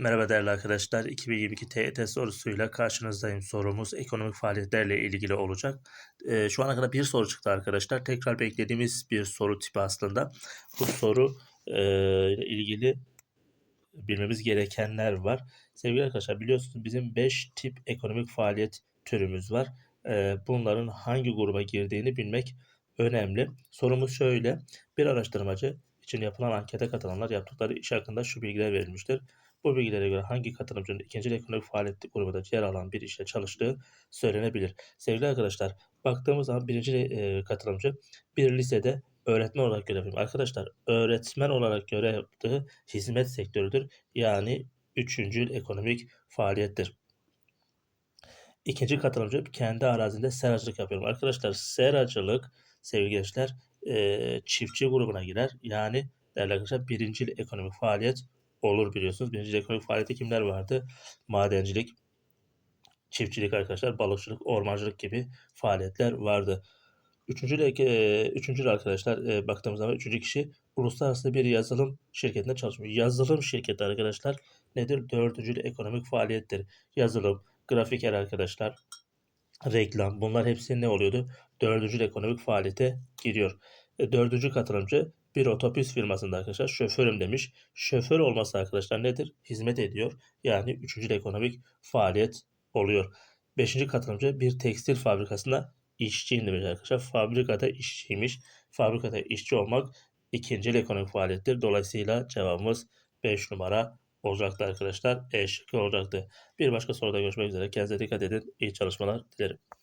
Merhaba değerli arkadaşlar. 2022 TET sorusuyla karşınızdayım. Sorumuz ekonomik faaliyetlerle ilgili olacak. Ee, şu ana kadar bir soru çıktı arkadaşlar. Tekrar beklediğimiz bir soru tipi aslında. Bu soru e, ile ilgili bilmemiz gerekenler var. Sevgili arkadaşlar biliyorsunuz bizim 5 tip ekonomik faaliyet türümüz var. Ee, bunların hangi gruba girdiğini bilmek önemli. Sorumuz şöyle. Bir araştırmacı için yapılan ankete katılanlar yaptıkları iş hakkında şu bilgiler verilmiştir. Bu bilgilere göre hangi katılımcının ikinci ekonomik faaliyet grubunda yer alan bir işte çalıştığı söylenebilir. Sevgili arkadaşlar baktığımız zaman birinci e, katılımcı bir lisede öğretmen olarak görev yapıyor. Arkadaşlar öğretmen olarak görev yaptığı hizmet sektörüdür. Yani üçüncü ekonomik faaliyettir. İkinci katılımcı kendi arazinde seracılık yapıyorum. Arkadaşlar seracılık sevgili gençler e, çiftçi grubuna girer. Yani değerli arkadaşlar birinci ekonomik faaliyet olur biliyorsunuz. Birinci ekonomik faaliyette kimler vardı? Madencilik, çiftçilik arkadaşlar, balıkçılık, ormancılık gibi faaliyetler vardı. Üçüncü, e, üçüncü arkadaşlar e, baktığımız zaman üçüncü kişi uluslararası bir yazılım şirketinde çalışmıyor. Yazılım şirketi arkadaşlar nedir? Dördüncü ekonomik faaliyettir. Yazılım, grafiker arkadaşlar, reklam bunlar hepsi ne oluyordu? Dördüncü ekonomik faaliyete giriyor. E, dördüncü katılımcı bir otobüs firmasında arkadaşlar şoförüm demiş. Şoför olması arkadaşlar nedir? Hizmet ediyor. Yani üçüncü ekonomik faaliyet oluyor. Beşinci katılımcı bir tekstil fabrikasında işçiyim demiş arkadaşlar. Fabrikada işçiymiş. Fabrikada işçi olmak ikinci ekonomik faaliyettir. Dolayısıyla cevabımız 5 numara olacaktı arkadaşlar. E şıkkı olacaktı. Bir başka soruda görüşmek üzere. Kendinize dikkat edin. İyi çalışmalar dilerim.